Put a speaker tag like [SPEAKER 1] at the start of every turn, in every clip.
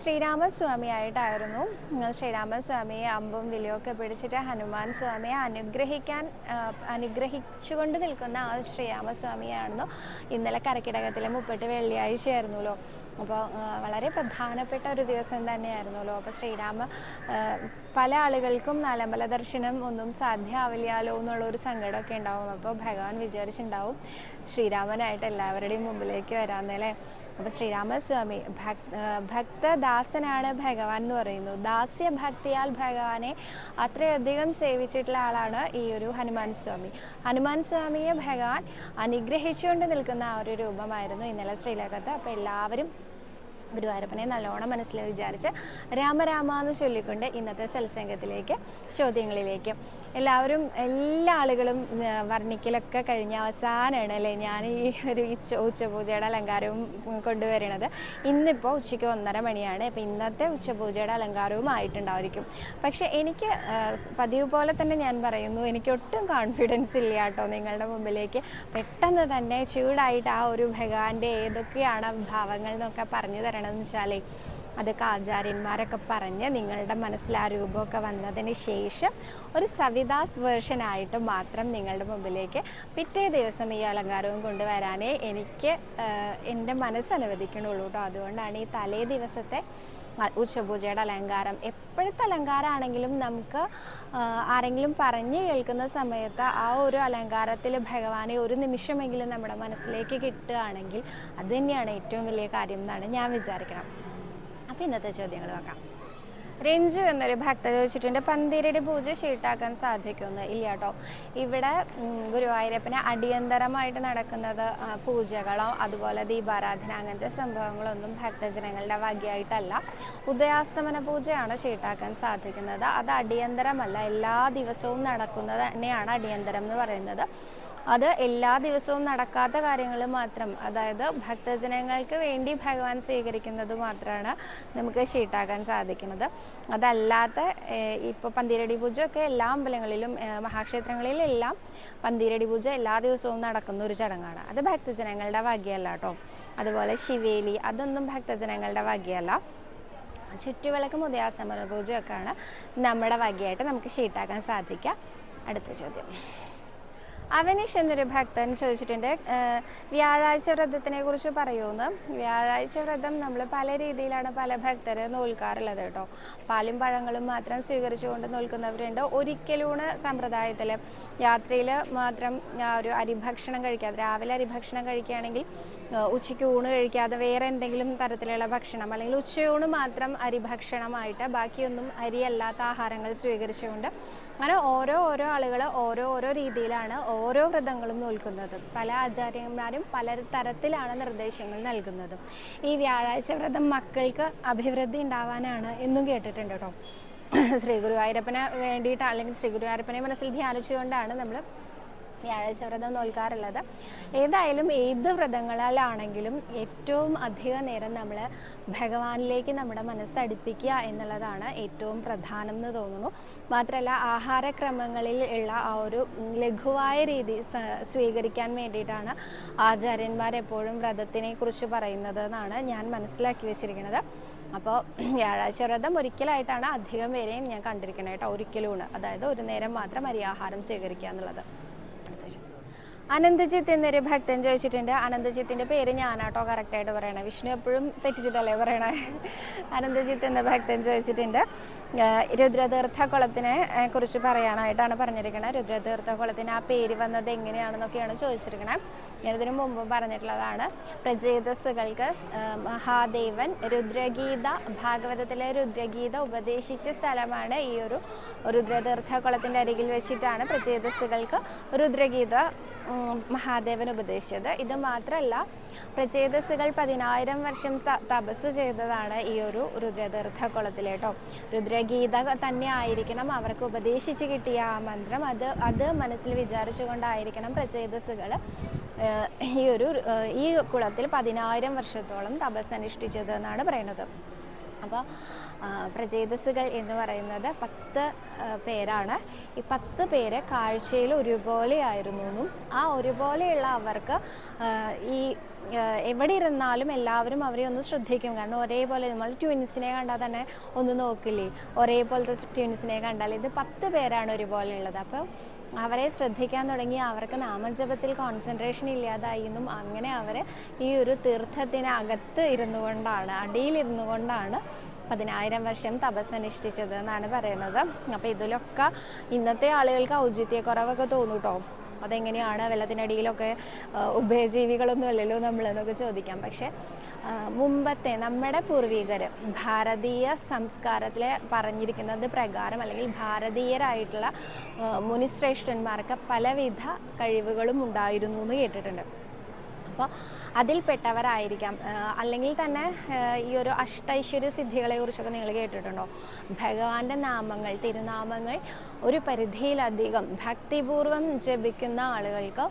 [SPEAKER 1] ശ്രീരാമസ്വാമിയായിട്ടായിരുന്നു. ശ്രീരാമസ്വാമിയെ അമ്പും വിലയൊക്കെ പിടിച്ചിട്ട് ഹനുമാൻ സ്വാമിയെ അനുഗ്രഹിക്കാൻ അനുഗ്രഹിച്ചുകൊണ്ട് നിൽക്കുന്ന ആ ശ്രീരാമസ്വാമിയായിരുന്നു. ഇന്നലെ കരക്കിടകത്തിലെ മുപ്പട്ട് വെള്ളിയാഴ്ചയായിരുന്നല്ലോ. അപ്പോൾ വളരെ പ്രധാനപ്പെട്ട ഒരു ദിവസം തന്നെയായിരുന്നല്ലോ. അപ്പോൾ ശ്രീരാമ പല ആളുകൾക്കും നാലമ്പല ദർശനം ഒന്നും സാധ്യമാവില്ലല്ലോ എന്നുള്ള ഒരു സങ്കടമൊക്കെ ഉണ്ടാവും. അപ്പോൾ ഭഗവാൻ വിചാരിച്ചിട്ടുണ്ടാവും ശ്രീരാമനായിട്ട് എല്ലാവരുടെയും മുമ്പിലേക്ക് വരാന്നല്ലേ അപ്പോൾ ശ്രീരാമസ്വാമി ഭക് ഭക്തദാസനാണ് ഭഗവാൻ എന്ന് പറയുന്നു. ദാസ്യ ഭക്തിയാൽ ഭഗവാനെ അത്രയധികം സേവിച്ചിട്ടുള്ള ആളാണ് ഈ ഒരു ഹനുമാൻ സ്വാമി ഹനുമാൻ സ്വാമിയെ ഭഗവാൻ അനുഗ്രഹിച്ചുകൊണ്ട് നിൽക്കുന്ന ആ ഒരു രൂപമായിരുന്നു ഇന്നലെ ശ്രീലോകത്ത്. അപ്പോൾ എല്ലാവരും ഗുരുവായൂരപ്പനെ നല്ലോണം മനസ്സിൽ വിചാരിച്ച് രാമരാമ എന്ന് ചൊല്ലിക്കൊണ്ട് ഇന്നത്തെ സത്സംഗത്തിലേക്ക് ചോദ്യങ്ങളിലേക്ക്. എല്ലാവരും എല്ലാ ആളുകളും വർണിക്കലൊക്കെ കഴിഞ്ഞ അവസാനമാണ് അല്ലേ? ഞാൻ ഈ ഒരു ഉച്ചപൂജയുടെ അലങ്കാരവും കൊണ്ടുവരണത്. ഇന്നിപ്പോൾ ഉച്ചയ്ക്ക് ഒന്നര മണിയാണ്. അപ്പോൾ ഇന്നത്തെ ഉച്ചപൂജയുടെ അലങ്കാരവും ആയിട്ടുണ്ടായിരിക്കും. പക്ഷേ എനിക്ക് പതിവ് പോലെ തന്നെ ഞാൻ പറയുന്നു എനിക്ക് ഒട്ടും കോൺഫിഡൻസ് ഇല്ല കേട്ടോ നിങ്ങളുടെ മുമ്പിലേക്ക്. പെട്ടെന്ന് തന്നെ ചൂടായിട്ട് ആ ഒരു ഭഗവാന്റെ ഏതൊക്കെയാണ് ഭാവങ്ങൾ എന്നൊക്കെ പറഞ്ഞു തരണം. എന്ന് വെച്ചാലേ അതൊക്കെ ആചാര്യന്മാരൊക്കെ പറഞ്ഞ് നിങ്ങളുടെ മനസ്സിൽ ആ രൂപമൊക്കെ വന്നതിന് ശേഷം ഒരു സവിദാസ് വേർഷൻ ആയിട്ട് മാത്രം നിങ്ങളുടെ മുമ്പിലേക്ക് പിറ്റേ ദിവസം ഈ അലങ്കാരവും കൊണ്ടുവരാനേ എനിക്ക് എന്റെ മനസ്സ് അനുവദിക്കണുള്ളൂ കേട്ടോ. അതുകൊണ്ടാണ് ഈ തലേ ദിവസത്തെ ഉച്ചപൂജയുടെ അലങ്കാരം. എപ്പോഴത്തെ അലങ്കാരമാണെങ്കിലും നമുക്ക് ആരെങ്കിലും പറഞ്ഞു കേൾക്കുന്ന സമയത്ത് ആ ഒരു അലങ്കാരത്തിൽ ഭഗവാനെ ഒരു നിമിഷമെങ്കിലും നമ്മുടെ മനസ്സിലേക്ക് കിട്ടുകയാണെങ്കിൽ അത് തന്നെയാണ് ഏറ്റവും വലിയ കാര്യം എന്നാണ് ഞാൻ വിചാരിക്കണം. അപ്പോൾ ഇന്നത്തെ ചോദ്യങ്ങൾ നോക്കാം. രഞ്ജു എന്നൊരു ഭക്ത ചോദിച്ചിട്ടുണ്ട് പന്തീരടി പൂജ ഷീട്ടാക്കാൻ സാധിക്കുമെന്ന്? ഇല്ല കേട്ടോ. ഇവിടെ ഗുരുവായൂരപ്പനെ അടിയന്തരമായിട്ട് നടക്കുന്നത് പൂജകളോ അതുപോലെ ദീപാരാധന അങ്ങനത്തെ സംഭവങ്ങളൊന്നും ഭക്തജനങ്ങളുടെ വകയായിട്ടല്ല. ഉദയാസ്തമന പൂജയാണ് ഷീട്ടാക്കാൻ സാധിക്കുന്നത്. അത് അടിയന്തരമല്ല എല്ലാ ദിവസവും നടക്കുന്നത് തന്നെയാണ് അടിയന്തരം എന്ന് പറയുന്നത്. അത് എല്ലാ ദിവസവും നടക്കാത്ത കാര്യങ്ങൾ മാത്രം. അതായത് ഭക്തജനങ്ങൾക്ക് വേണ്ടി ഭഗവാൻ സ്വീകരിക്കുന്നത് മാത്രമാണ് നമുക്ക് ഷീട്ടാക്കാൻ സാധിക്കുന്നത്. അതല്ലാത്ത ഇപ്പോൾ പന്തീരടി പൂജ ഒക്കെ എല്ലാ അമ്പലങ്ങളിലും മഹാക്ഷേത്രങ്ങളിലെല്ലാം പന്തീരടി പൂജ എല്ലാ ദിവസവും നടക്കുന്ന ഒരു ചടങ്ങാണ്. അത് ഭക്തജനങ്ങളുടെ വകയല്ല കേട്ടോ. അതുപോലെ ശിവേലി അതൊന്നും ഭക്തജനങ്ങളുടെ വകയല്ല. ചുറ്റുവിളക്ക് ഉദയാസ്തമന പൂജയൊക്കെയാണ് നമ്മുടെ വകയായിട്ട് നമുക്ക് ഷീട്ടാക്കാൻ സാധിക്കുക. അടുത്ത ചോദ്യം. അവനീഷ് എന്നൊരു ഭക്തൻ ചോദിച്ചിട്ടുണ്ട്. വ്യാഴാഴ്ച വ്രതത്തിനെ കുറിച്ച് പറയുമെന്ന് വ്യാഴാഴ്ച വ്രതം നമ്മൾ പല രീതിയിലാണ് പല ഭക്തർ നോൽക്കാറുള്ളത് കേട്ടോ. പാലും പഴങ്ങളും മാത്രം സ്വീകരിച്ചുകൊണ്ട് നോൽക്കുന്നവരുണ്ട്. ഒരിക്കലൂണ് സമ്പ്രദായത്തിൽ രാത്രിയിൽ മാത്രം ഒരു അരിഭക്ഷണം കഴിക്കാതെ രാവിലെ അരിഭക്ഷണം കഴിക്കുകയാണെങ്കിൽ ഉച്ചയ്ക്ക് ഊണ് കഴിക്കാതെ വേറെ എന്തെങ്കിലും തരത്തിലുള്ള ഭക്ഷണം അല്ലെങ്കിൽ ഉച്ചയൂണ് മാത്രം അരി ഭക്ഷണമായിട്ട് ബാക്കിയൊന്നും അരിയല്ലാത്ത ആഹാരങ്ങൾ സ്വീകരിച്ചുകൊണ്ട് അങ്ങനെ ഓരോ ഓരോ ആളുകൾ ഓരോ ഓരോ രീതിയിലാണ് ഓരോ വ്രതങ്ങളും നോൽക്കുന്നത്. പല ആചാര്യന്മാരും പല തരത്തിലാണ് നിർദ്ദേശങ്ങൾ നൽകുന്നത്. ഈ വ്യാഴാഴ്ച വ്രതം മക്കൾക്ക് അഭിവൃദ്ധി ഉണ്ടാവാനാണ് എന്നും കേട്ടിട്ടുണ്ട് കേട്ടോ. ശ്രീ ഗുരുവായൂരപ്പനെ വേണ്ടിയിട്ട് അല്ലെങ്കിൽ ശ്രീ ഗുരുവായൂരപ്പനെ മനസ്സിൽ ധ്യാനിച്ചുകൊണ്ടാണ് നമ്മൾ വ്യാഴാഴ്ച വ്രതം നോൽക്കാറുള്ളത് ഏതായാലും ഏത് വ്രതങ്ങളിലാണെങ്കിലും ഏറ്റവും അധിക നേരം നമ്മൾ ഭഗവാനിലേക്ക് നമ്മുടെ മനസ്സടുപ്പിക്കുക എന്നുള്ളതാണ് ഏറ്റവും പ്രധാനം എന്ന് തോന്നുന്നു. മാത്രമല്ല ആഹാരക്രമങ്ങളിൽ ഉള്ള ആ ഒരു ലഘുവായ രീതി സ്വീകരിക്കാൻ വേണ്ടിയിട്ടാണ് ആചാര്യന്മാർ എപ്പോഴും വ്രതത്തിനെ കുറിച്ച് പറയുന്നത് എന്നാണ് ഞാൻ മനസ്സിലാക്കി വെച്ചിരിക്കുന്നത്. അപ്പോൾ വ്യാഴാഴ്ച വ്രതം ഒരിക്കലായിട്ടാണ് അധികം പേരെയും ഞാൻ കണ്ടിരിക്കുന്നത് കേട്ടോ ഒരിക്കലുമാണ് അതായത് ഒരു നേരം മാത്രം അരിയാഹാരം സ്വീകരിക്കുക എന്നുള്ളത്. അനന്തജിത്ത്. എന്നൊരു ഭക്തൻ ചോദിച്ചിട്ടുണ്ട്. അനന്തജിത്തിന്റെ പേര് ഞാനാട്ടോ കറക്റ്റായിട്ട് പറയണേ. വിഷ്ണു എപ്പോഴും തെറ്റിച്ചിട്ടല്ലേ പറയണേ. അനന്തജിത്ത് എന്ന ഭക്തൻ ചോദിച്ചിട്ടുണ്ട്. രുദ്രതീർത്ഥ കുളത്തിനെ കുറിച്ച് പറയാനായിട്ടാണ് പറഞ്ഞിരിക്കുന്നത് രുദ്രതീർത്ഥ കുളത്തിന് ആ പേര് വന്നത് എങ്ങനെയാണെന്നൊക്കെയാണ് ചോദിച്ചിരിക്കുന്നത് ഞാനിതിനു മുമ്പ് പറഞ്ഞിട്ടുള്ളതാണ്. പ്രചേതസ്സുകൾക്ക് മഹാദേവൻ രുദ്രഗീത ഭാഗവതത്തിലെ രുദ്രഗീത ഉപദേശിച്ച സ്ഥലമാണ് ഈ ഒരു രുദ്രതീർത്ഥ കുളത്തിന്റെ അരികിൽ വെച്ചിട്ടാണ് പ്രചേതസ്സുകൾക്ക് രുദ്രഗീത മഹാദേവൻ ഉപദേശിച്ചത്. ഇത് മാത്രമല്ല പ്രചേതസ്സുകൾ പതിനായിരം വർഷം തപസ് ചെയ്തതാണ് ഈ ഒരു രുദ്രതീർത്ഥ കുളത്തിൽ രുദ്രഗീത തന്നെ ആയിരിക്കണം അവർക്ക് ഉപദേശിച്ച് കിട്ടിയ ആ മന്ത്രം. അത് അത് മനസ്സിൽ വിചാരിച്ചുകൊണ്ടായിരിക്കണം പ്രചേതസ്സുകൾ ഈ ഒരു ഈ കുളത്തിൽ പതിനായിരം വർഷത്തോളം തപസ് അനുഷ്ഠിച്ചത് എന്നാണ് പറയുന്നത്. അപ്പോൾ പ്രചേതസ്സുകൾ എന്ന് പറയുന്നത് പത്ത് പേരാണ്. ഈ പത്ത് പേര് കാഴ്ചയിൽ ഒരുപോലെയായിരുന്നു എന്നും ആ ഒരുപോലെയുള്ള അവർക്ക് ഈ എവിടെ ഇരുന്നാലും എല്ലാവരും അവരെ ഒന്ന് ശ്രദ്ധിക്കും. കാരണം ഒരേപോലെ നമ്മൾ ട്വിൻസിനെ കണ്ടാൽ തന്നെ ഒന്ന് നോക്കില്ലേ? ഒരേപോലത്തെ ട്വിൻസിനെ കണ്ടാൽ ഇത് പത്ത് പേരാണ് ഒരുപോലെ ഉള്ളത് അപ്പം അവരെ ശ്രദ്ധിക്കാൻ തുടങ്ങി അവർക്ക് നാമജപത്തിൽ കോൺസെൻട്രേഷൻ ഇല്ലാതായി എന്നും അങ്ങനെ അവർ ഈ ഒരു തീർത്ഥത്തിനകത്ത് ഇരുന്നു കൊണ്ടാണ് അടിയിലിരുന്നു കൊണ്ടാണ് പതിനായിരം വർഷം തപസ് അനുഷ്ഠിച്ചത് എന്നാണ് പറയുന്നത്. അപ്പോൾ ഇതിലൊക്കെ ഇന്നത്തെ ആളുകൾക്ക് ഔചിത്യക്കുറവൊക്കെ തോന്നും കേട്ടോ അതെങ്ങനെയാണ്? വെള്ളത്തിനടിയിലൊക്കെ ഉഭയജീവികളൊന്നും അല്ലല്ലോ നമ്മളെന്നൊക്കെ ചോദിക്കാം. പക്ഷെ മുമ്പത്തെ നമ്മുടെ പൂർവികർ ഭാരതീയ സംസ്കാരത്തിൽ പറഞ്ഞിരിക്കുന്നത് പ്രകാരം അല്ലെങ്കിൽ ഭാരതീയരായിട്ടുള്ള മുനിശ്രേഷ്ഠന്മാർക്ക് പലവിധ കഴിവുകളും ഉണ്ടായിരുന്നു എന്ന് കേട്ടിട്ടുണ്ട്. അപ്പോൾ അതിൽപ്പെട്ടവരായിരിക്കാം. അല്ലെങ്കിൽ തന്നെ ഈ ഒരു അഷ്ടൈശ്വര്യ സിദ്ധികളെ കുറിച്ചൊക്കെ നിങ്ങൾ കേട്ടിട്ടുണ്ടോ? ഭഗവാന്റെ നാമങ്ങൾ തിരുനാമങ്ങൾ ഒരു പരിധിയിലധികം ഭക്തിപൂർവം ജപിക്കുന്ന ആളുകൾക്ക്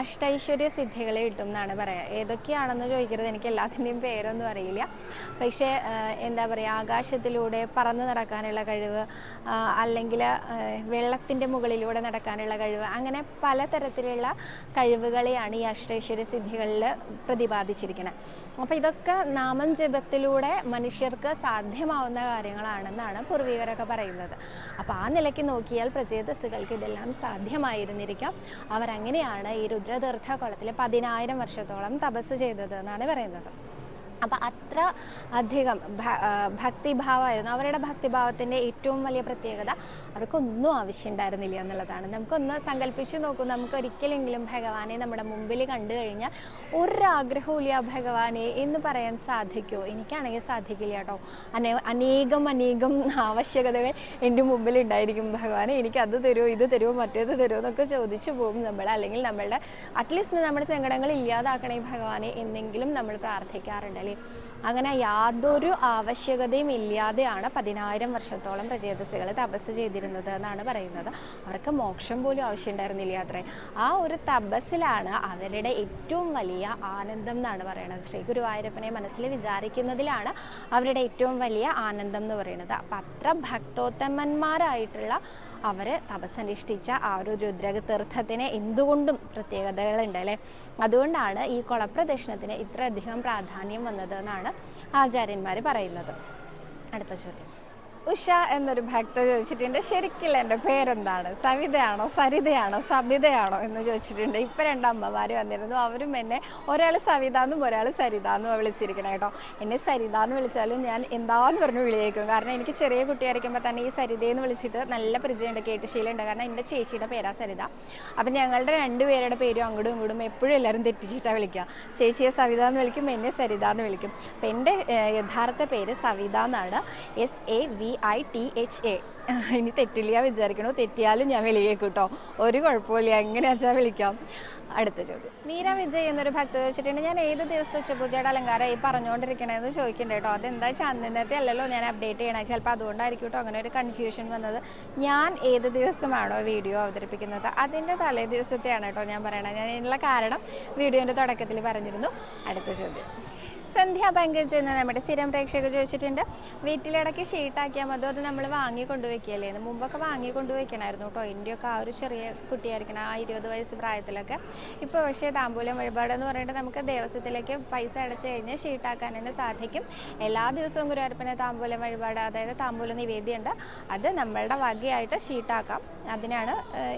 [SPEAKER 1] അഷ്ടൈശ്വര്യ സിദ്ധികളെ കിട്ടും എന്നാണ് പറയുക ഏതൊക്കെയാണെന്ന് ചോദിക്കരുത്. എനിക്ക് എല്ലാത്തിന്റെയും പേരൊന്നും അറിയില്ല. പക്ഷേ എന്താ പറയുക ആകാശത്തിലൂടെ പറന്ന് നടക്കാനുള്ള കഴിവ് അല്ലെങ്കിൽ വെള്ളത്തിന്റെ മുകളിലൂടെ നടക്കാനുള്ള കഴിവ് അങ്ങനെ പലതരത്തിലുള്ള കഴിവുകളെയാണ് ഈ അഷ്ടൈശ്വര്യ സിദ്ധികളിൽ പ്രതിപാദിച്ചിരിക്കുന്നത് അപ്പോൾ ഇതൊക്കെ നാമം ജപത്തിലൂടെ മനുഷ്യർക്ക് സാധ്യമാവുന്ന കാര്യങ്ങളാണെന്നാണ് പൂർവികരൊക്കെ പറയുന്നത്. അപ്പോൾ ആ നിലയ്ക്ക് നോക്കിയാൽ പ്രചേതസ്സുകൾക്ക് ഇതെല്ലാം സാധ്യമായിരുന്നിരിക്കാം. അവരങ്ങനെയാണ് ഈ രുദ്രതീർത്ഥ കുളത്തിൽ പതിനായിരം വർഷത്തോളം തപസ് ചെയ്തത് എന്നാണ് പറയുന്നത്. അപ്പം അത്ര അധികം ഭക്തിഭാവമായിരുന്നു അവരുടെ ഭക്തിഭാവത്തിന്റെ ഏറ്റവും വലിയ പ്രത്യേകത അവർക്കൊന്നും ആവശ്യമുണ്ടായിരുന്നില്ല എന്നുള്ളതാണ്. നമുക്കൊന്ന് സങ്കല്പിച്ച് നോക്കൂ. നമുക്ക് ഒരിക്കലെങ്കിലും ഭഗവാനെ നമ്മുടെ മുമ്പിൽ കണ്ടു കഴിഞ്ഞാൽ ഒരാഗ്രഹവും ഇല്ല ഭഗവാനെ എന്ന് പറയാൻ സാധിക്കുമോ എനിക്കാണെങ്കിൽ സാധിക്കില്ല കേട്ടോ. അനേ അനേകം അനേകം ആവശ്യകതകൾ എന്റെ മുമ്പിൽ ഉണ്ടായിരിക്കും ഭഗവാനെ എനിക്ക് അത് തരുമോ ഇത് തരുമോ മറ്റേത് തരുമോ എന്നൊക്കെ ചോദിച്ചു പോകും നമ്മൾ. അല്ലെങ്കിൽ നമ്മളുടെ അറ്റ്ലീസ്റ്റ് നമ്മുടെ സങ്കടങ്ങൾ ഇല്ലാതാക്കണേ ഭഗവാനെ എന്നെങ്കിലും നമ്മൾ പ്രാർത്ഥിക്കാറുണ്ട്. അങ്ങനെ യാതൊരു ആവശ്യകതയും ഇല്ലാതെയാണ് പതിനായിരം വർഷത്തോളം പ്രചേതസ്സുകൾ തപസ് ചെയ്തിരുന്നത് എന്നാണ് പറയുന്നത്. അവർക്ക് മോക്ഷം പോലും ആവശ്യമുണ്ടായിരുന്നില്ല അത്രേ ആ ഒരു തപസ്സിലാണ് അവരുടെ ഏറ്റവും വലിയ ആനന്ദം എന്നാണ് പറയുന്നത്. ശ്രീ ഗുരുവായൂരപ്പനെ മനസ്സിൽ വിചാരിക്കുന്നതിലാണ് അവരുടെ ഏറ്റവും വലിയ ആനന്ദം എന്ന് പറയുന്നത്. അപ്പം അത്ര ഭക്തോത്തമന്മാരായിട്ടുള്ള അവർ തപസ്സനുഷ്ഠിച്ച ആ ഒരു രുദ്രക തീർത്ഥത്തിന് എന്തുകൊണ്ടും പ്രത്യേകതകളുണ്ട് അല്ലേ? അതുകൊണ്ടാണ് ഈ കുളപ്രദക്ഷിണത്തിന് ഇത്രയധികം പ്രാധാന്യം വന്നത് എന്നാണ് ആചാര്യന്മാർ പറയുന്നത്. അടുത്ത ചോദ്യം. ഉഷ എന്നൊരു ഭക്ത ചോദിച്ചിട്ടുണ്ട് ശരിക്കും എന്റെ പേരെന്താണ്? സവിതയാണോ? സരിതയാണോ? സബിതയാണോ? എന്ന് ചോദിച്ചിട്ടുണ്ട്. ഇപ്പം രണ്ട് അമ്മമാർ വന്നിരുന്നു. അവരും എന്നെ ഒരാൾ സവിത എന്നും ഒരാൾ സരിത എന്നും വിളിച്ചിരിക്കണം കേട്ടോ. എന്നെ സരിത എന്ന് വിളിച്ചാലും ഞാൻ എന്താന്ന് പറഞ്ഞ് വിളിയേക്കും. കാരണം എനിക്ക് ചെറിയ കുട്ടിയായിരിക്കുമ്പോൾ തന്നെ ഈ സരിതയെന്ന് വിളിച്ചിട്ട് നല്ല പരിചയമുണ്ട് കേട്ട് ശീലമുണ്ട്. കാരണം എന്റെ ചേച്ചിയുടെ പേരാ സരിത. അപ്പം ഞങ്ങളുടെ രണ്ടുപേരുടെ പേരും അങ്ങോട്ടും ഇങ്ങോട്ടും എപ്പോഴും എല്ലാവരും തെറ്റിച്ചിട്ടാണ് വിളിക്കുക ചേച്ചിയെ സവിത എന്ന് വിളിക്കും എന്നെ സരിത എന്ന് വിളിക്കും. അപ്പം എന്റെ യഥാർത്ഥ പേര് സവിത എന്നാണ് S A V I T H A ഇനി തെറ്റില്ല വിചാരിക്കണോ. തെറ്റിയാലും ഞാൻ വിളിയേക്കും കേട്ടോ ഒരു കുഴപ്പമില്ല എങ്ങനെ വെച്ചാൽ വിളിക്കാം. അടുത്ത ചോദ്യം. മീര വിജയ് എന്നൊരു ഭക്തത വെച്ചിട്ടുണ്ട്. ഞാൻ ഏത് ദിവസത്തെ ഉച്ചപൂജയുടെ അലങ്കാരം ഈ പറഞ്ഞുകൊണ്ടിരിക്കണേന്ന് ചോദിക്കണ്ട കേട്ടോ അതെന്താ ചന്ദനത്തെ അല്ലല്ലോ ഞാൻ അപ്ഡേറ്റ് ചെയ്യണേ. ചിലപ്പോൾ അതുകൊണ്ടായിരിക്കും കേട്ടോ അങ്ങനെ ഒരു കൺഫ്യൂഷൻ വന്നത്. ഞാൻ ഏത് ദിവസമാണോ വീഡിയോ അവതരിപ്പിക്കുന്നത്? അതിന്റെ തലേ ദിവസത്തെയാണ് കേട്ടോ ഞാൻ പറയണത് ഞാൻ ഇതിനുള്ള കാരണം വീഡിയോന്റെ തുടക്കത്തിൽ പറഞ്ഞിരുന്നു. അടുത്ത ചോദ്യം. സന്ധ്യ പങ്കജ് എന്ന നമ്മുടെ സ്ഥിരം പ്രേക്ഷകർ ചോദിച്ചിട്ടുണ്ട് വീട്ടിലിടയ്ക്ക് ഷീട്ടാക്കിയാൽ മതി അത് നമ്മൾ വാങ്ങി കൊണ്ടുവയ്ക്കുകയല്ലേ? മുമ്പൊക്കെ വാങ്ങി കൊണ്ടുവയ്ക്കണമായിരുന്നു കേട്ടോ. ഒക്കെ ആ ഒരു ചെറിയ കുട്ടിയായിരിക്കണം ആ ഇരുപത് വയസ്സ് പ്രായത്തിലൊക്കെ. ഇപ്പോൾ പക്ഷേ താമ്പൂലം വഴിപാട് എന്ന് പറഞ്ഞിട്ട് നമുക്ക് ദേവസ്വത്തിലേക്ക് പൈസ അടച്ചു കഴിഞ്ഞാൽ ഷീട്ടാക്കാൻ തന്നെ സാധിക്കും. എല്ലാ ദിവസവും ഗുരുവായൂരപ്പനെ താമ്പൂലം വഴിപാട് അതായത് താമ്പൂലം നിവേദ്യമുണ്ട് അത് നമ്മളുടെ വകയായിട്ട് ഷീട്ടാക്കാം അതിനാണ്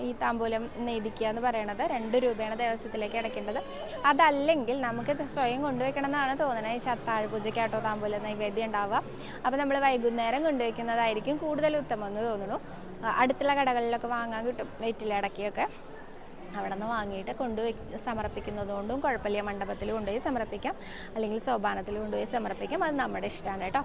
[SPEAKER 1] ഈ താമ്പൂലം നീതിക്കുക എന്ന് പറയുന്നത് രണ്ട് രൂപയാണ് ദേവസ്വത്തിലേക്ക് അടയ്ക്കേണ്ടത്. അതല്ലെങ്കിൽ നമുക്ക് സ്വയം കൊണ്ടുവയ്ക്കണം എന്നാണ് തോന്നുന്നത് ഈ ചത്താഴ് പൂജയ്ക്കാട്ടോ താമ്പൂലം നൈവേദ്യം ഉണ്ടാവുക. അപ്പോൾ നമ്മൾ വൈകുന്നേരം കൊണ്ടുവയ്ക്കുന്നതായിരിക്കും കൂടുതൽ ഉത്തമം എന്ന് തോന്നുന്നു അടുത്തുള്ള കടകളിലൊക്കെ വാങ്ങാൻ കിട്ടും വെറ്റിലടക്കിയൊക്കെ അവിടെ നിന്ന് വാങ്ങിയിട്ട് കൊണ്ടുപോയി സമർപ്പിക്കുന്നതുകൊണ്ടും കുഴപ്പമില്ല. മണ്ഡപത്തിൽ കൊണ്ടുപോയി സമർപ്പിക്കാം. അല്ലെങ്കിൽ സോപാനത്തിൽ കൊണ്ടുപോയി സമർപ്പിക്കാം. അത് നമ്മുടെ ഇഷ്ടമാണ് കേട്ടോ.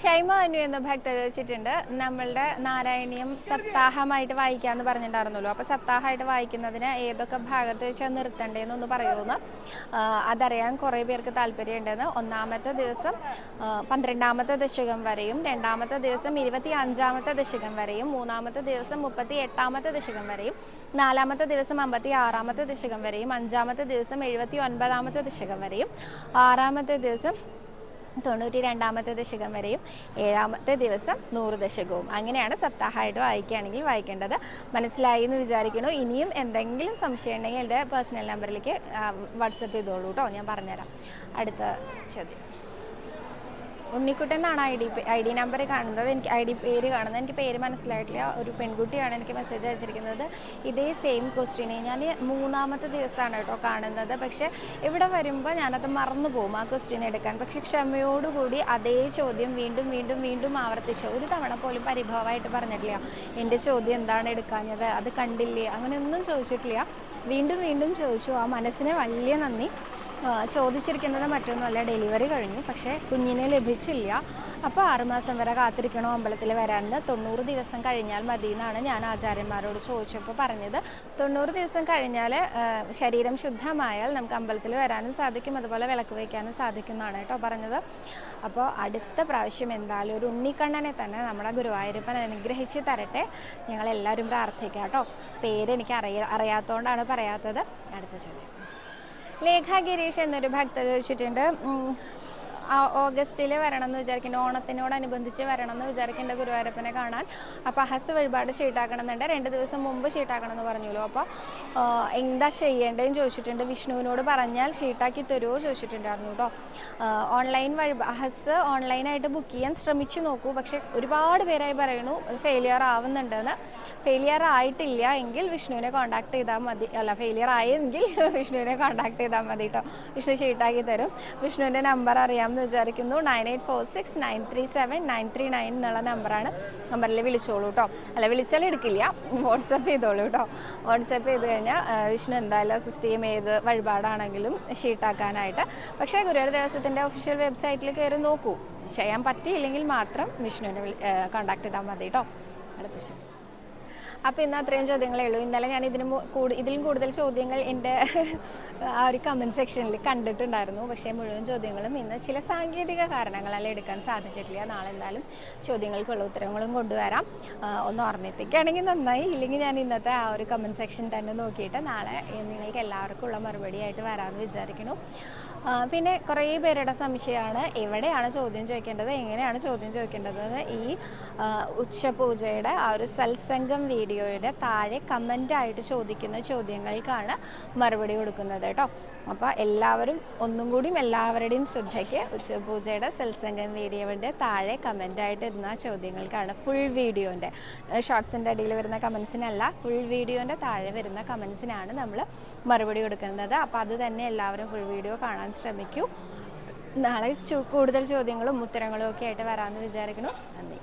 [SPEAKER 1] ഷൈമ അനു എന്ന ഭക്ത വെച്ചിട്ടുണ്ട്. നമ്മളുടെ നാരായണീയം സപ്താഹമായിട്ട് വായിക്കാന്ന് പറഞ്ഞിട്ടുണ്ടായിരുന്നല്ലോ. അപ്പോൾ സപ്താഹമായിട്ട് വായിക്കുന്നതിന് ഏതൊക്കെ ഭാഗത്ത് വെച്ചാൽ നിർത്തണ്ടേന്നൊന്ന് പറയുമെന്ന് അതറിയാൻ കുറേ പേർക്ക് താല്പര്യമുണ്ടെന്ന്. ഒന്നാമത്തെ ദിവസം പന്ത്രണ്ടാമത്തെ ദശകം വരെയും രണ്ടാമത്തെ ദിവസം ഇരുപത്തി അഞ്ചാമത്തെ ദശകം വരെയും മൂന്നാമത്തെ ദിവസം മുപ്പത്തി എട്ടാമത്തെ ദശകം വരെയും നാലാമത്തെ ദിവസം അമ്പത്തി ആറാമത്തെ ദശകം വരെയും അഞ്ചാമത്തെ ദിവസം എഴുപത്തി ഒൻപതാമത്തെ ദശകം വരെയും ആറാമത്തെ ദിവസം തൊണ്ണൂറ്റി രണ്ടാമത്തെ ദശകം വരെയും ഏഴാമത്തെ ദിവസം നൂറ് ദശകവും. അങ്ങനെയാണ് സപ്താഹമായിട്ട് വായിക്കുകയാണെങ്കിൽ വായിക്കേണ്ടത്. മനസ്സിലായി എന്ന് വിചാരിക്കുന്നു ഇനിയും എന്തെങ്കിലും സംശയം ഉണ്ടെങ്കിൽ എന്റെ പേഴ്സണൽ നമ്പറിലേക്ക് വാട്സപ്പ് ചെയ്തോളൂ കേട്ടോ ഞാൻ പറഞ്ഞുതരാം. അടുത്ത ചോദ്യം. ഉണ്ണിക്കുട്ടൻ എന്നാണ് I D I D number കാണുന്നത്. എനിക്ക് ഐ ഡി പേര് കാണുന്നത്. എനിക്ക് പേര് മനസ്സിലായിട്ടില്ല. ഒരു പെൺകുട്ടിയാണ് എനിക്ക് മെസ്സേജ് അയച്ചിരിക്കുന്നത്. ഇതേ സെയിം ക്വസ്റ്റ്യനെ ഞാൻ മൂന്നാമത്തെ ദിവസമാണ് കേട്ടോ കാണുന്നത്. പക്ഷേ ഇവിടെ വരുമ്പോൾ ഞാനത് മറന്നു പോകും ആ ക്വസ്റ്റ്യൻ എടുക്കാൻ. പക്ഷെ ക്ഷമയോടുകൂടി അതേ ചോദ്യം വീണ്ടും വീണ്ടും വീണ്ടും ആവർത്തിച്ചു. ഒരു തവണ പോലും പരിഭവമായിട്ട് പറഞ്ഞിട്ടില്ല. എന്റെ ചോദ്യം എന്താണ് എടുക്കാഞ്ഞത്? അത് കണ്ടില്ലേ? അങ്ങനെയൊന്നും ചോദിച്ചിട്ടില്ല. വീണ്ടും വീണ്ടും ചോദിച്ചു. ആ മനസ്സിന് വലിയ നന്ദി. ചോദിച്ചിരിക്കുന്നത് മറ്റൊന്നുമല്ല. ഡെലിവറി കഴിഞ്ഞു. പക്ഷേ കുഞ്ഞിനെ ലഭിച്ചില്ല. അപ്പോൾ ആറുമാസം വരെ കാത്തിരിക്കണോ അമ്പലത്തിൽ വരാനെന്ന് തൊണ്ണൂറ് ദിവസം കഴിഞ്ഞാൽ മതി എന്നാണ് ഞാൻ ആചാര്യന്മാരോട് ചോദിച്ചപ്പോൾ പറഞ്ഞത്. തൊണ്ണൂറ് ദിവസം കഴിഞ്ഞാൽ ശരീരം ശുദ്ധമായാൽ നമുക്ക് അമ്പലത്തിൽ വരാനും സാധിക്കും. അതുപോലെ വിളക്ക് വയ്ക്കാനും സാധിക്കും എന്നാണ് കേട്ടോ പറഞ്ഞത്. അപ്പോൾ അടുത്ത പ്രാവശ്യം എന്തായാലും ഒരു ഉണ്ണിക്കണ്ണനെ തന്നെ നമ്മുടെ ഗുരുവായൂരപ്പൻ അനുഗ്രഹിച്ച് തരട്ടെ. ഞങ്ങളെല്ലാവരും പ്രാർത്ഥിക്കാം കേട്ടോ. പേര് എനിക്ക് അറിയ അറിയാത്തതുകൊണ്ടാണ് പറയാത്തത്. അടുത്ത ചോദ്യം. ലേഖ ഗിരീഷ് എന്നൊരു ഭക്ത ചോദിച്ചിട്ടുണ്ട്. ഓഗസ്റ്റിൽ വരണം എന്ന് വിചാരിക്കുന്നുണ്ട്. ഓണത്തിനോടനുബന്ധിച്ച് വരണം എന്ന് വിചാരിക്കേണ്ട ഗുരുവായൂരപ്പനെ കാണാൻ. അപ്പോൾ ഹസ് വഴിപാട് ഷീട്ടാക്കണം എന്നുണ്ട് രണ്ട് ദിവസം മുമ്പ് ഷീട്ടാക്കണം എന്ന് പറഞ്ഞല്ലോ അപ്പോൾ ആ, എന്താ ചെയ്യേണ്ടതെന്ന് ചോദിച്ചിട്ടുണ്ട്. വിഷ്ണുവിനോട് പറഞ്ഞാൽ ഷീട്ടാക്കി തരുമോ ചോദിച്ചിട്ടുണ്ടായിരുന്നു കേട്ടോ. ഓൺലൈൻ വഴി ഹസ് ഓൺലൈനായിട്ട് ബുക്ക് ചെയ്യാൻ ശ്രമിച്ചു നോക്കൂ. പക്ഷേ ഒരുപാട് പേരായി പറയുന്നു ഫെയിലിയർ ആവുന്നുണ്ടെന്ന്. ഫെയിലിയർ ആയിട്ടില്ല എങ്കിൽ വിഷ്ണുവിനെ കോൺടാക്ട് ചെയ്താൽ മതി. അല്ല ഫെയിലിയർ ആയെങ്കിൽ വിഷ്ണുവിനെ കോൺടാക്ട് ചെയ്താൽ മതി കേട്ടോ വിഷ്ണു ഷീട്ടാക്കി തരും. വിഷ്ണുവിന്റെ നമ്പർ അറിയാമെന്ന് വിചാരിക്കുന്നു. Nine eight four six nine three seven nine three nine എന്നുള്ള നമ്പറാണ് നമ്പറിൽ വിളിച്ചോളൂ കേട്ടോ അല്ല വിളിച്ചാൽ എടുക്കില്ല. വാട്സപ്പ് ചെയ്തോളൂ കേട്ടോ വാട്സപ്പ് ചെയ്ത് കഴിഞ്ഞാൽ വിഷ്ണു എന്തായാലും അസിസ്റ്റ് ചെയ്യും ഏത് വഴിപാടാണെങ്കിലും ഷീട്ടാക്കാനായിട്ട് പക്ഷേ ഗുരുവായൂർ ദേവസ്വത്തിന്റെ ഒഫീഷ്യൽ വെബ്സൈറ്റിൽ കയറി നോക്കൂ. ചെയ്യാൻ പറ്റിയില്ലെങ്കിൽ മാത്രം വിഷ്ണുവിനെ കോൺടാക്ട് ചെയ്താൽ മതി കേട്ടോ അടുത്ത അപ്പോൾ ഇന്ന് അത്രയും ചോദ്യങ്ങളേ ഉള്ളൂ. ഇന്നലെ ഞാൻ ഇതിന് ഇതിലും കൂടുതൽ ചോദ്യങ്ങൾ എന്റെ ആ ഒരു കമന്റ് സെക്ഷനിൽ കണ്ടിട്ടുണ്ടായിരുന്നു. പക്ഷേ മുഴുവൻ ചോദ്യങ്ങളും ഇന്ന് ചില സാങ്കേതിക കാരണങ്ങളാൽ എടുക്കാൻ സാധിച്ചിട്ടില്ല. നാളെ എന്തായാലും ചോദ്യങ്ങൾക്കുള്ള ഉത്തരങ്ങളും കൊണ്ടുവരാം. ഒന്ന് ഓർമ്മിപ്പിക്കുകയാണെങ്കിൽ നന്നായി. ഇല്ലെങ്കിൽ ഞാൻ ഇന്നത്തെ ആ ഒരു കമന്റ് സെക്ഷൻ തന്നെ നോക്കിയിട്ട് നാളെ നിങ്ങൾക്ക് എല്ലാവർക്കും ഉള്ള മറുപടിയായിട്ട് വരാമെന്ന് വിചാരിക്കുന്നു. പിന്നെ കുറേ പേരുടെ സംശയമാണ്. എവിടെയാണ് ചോദ്യം ചോദിക്കേണ്ടത്? എങ്ങനെയാണ് ചോദ്യം ചോദിക്കേണ്ടത്? ഈ ഉച്ചപൂജയുടെ ആ ഒരു സത്സംഗം വീഡിയോയുടെ താഴെ കമന്റായിട്ട് ചോദിക്കുന്ന ചോദ്യങ്ങൾക്കാണ് മറുപടി കൊടുക്കുന്നത് കേട്ടോ. അപ്പോൾ എല്ലാവരും ഒന്നും കൂടിയും എല്ലാവരുടെയും ശ്രദ്ധയ്ക്ക് ഉച്ചപൂജയുടെ സത്സംഗം വീഡിയോയുടെ താഴെ കമന്റായിട്ട് ഇരുന്ന ചോദ്യങ്ങൾക്കാണ് ഫുൾ വീഡിയോന്റെ ഷോർട്സിന്റെ അടിയിൽ വരുന്ന കമൻസിനല്ല ഫുൾ വീഡിയോന്റെ താഴെ വരുന്ന കമൻസിനാണ് നമ്മൾ മറുപടി കൊടുക്കുന്നത്. അപ്പോൾ അത് തന്നെ എല്ലാവരും ഫുൾ വീഡിയോ കാണാൻ ശ്രമിക്കൂ. നാളെ കൂടുതൽ ചോദ്യങ്ങളും ഉത്തരങ്ങളും ഒക്കെ ആയിട്ട് വരാമെന്ന് വിചാരിക്കുന്നു. നന്ദി.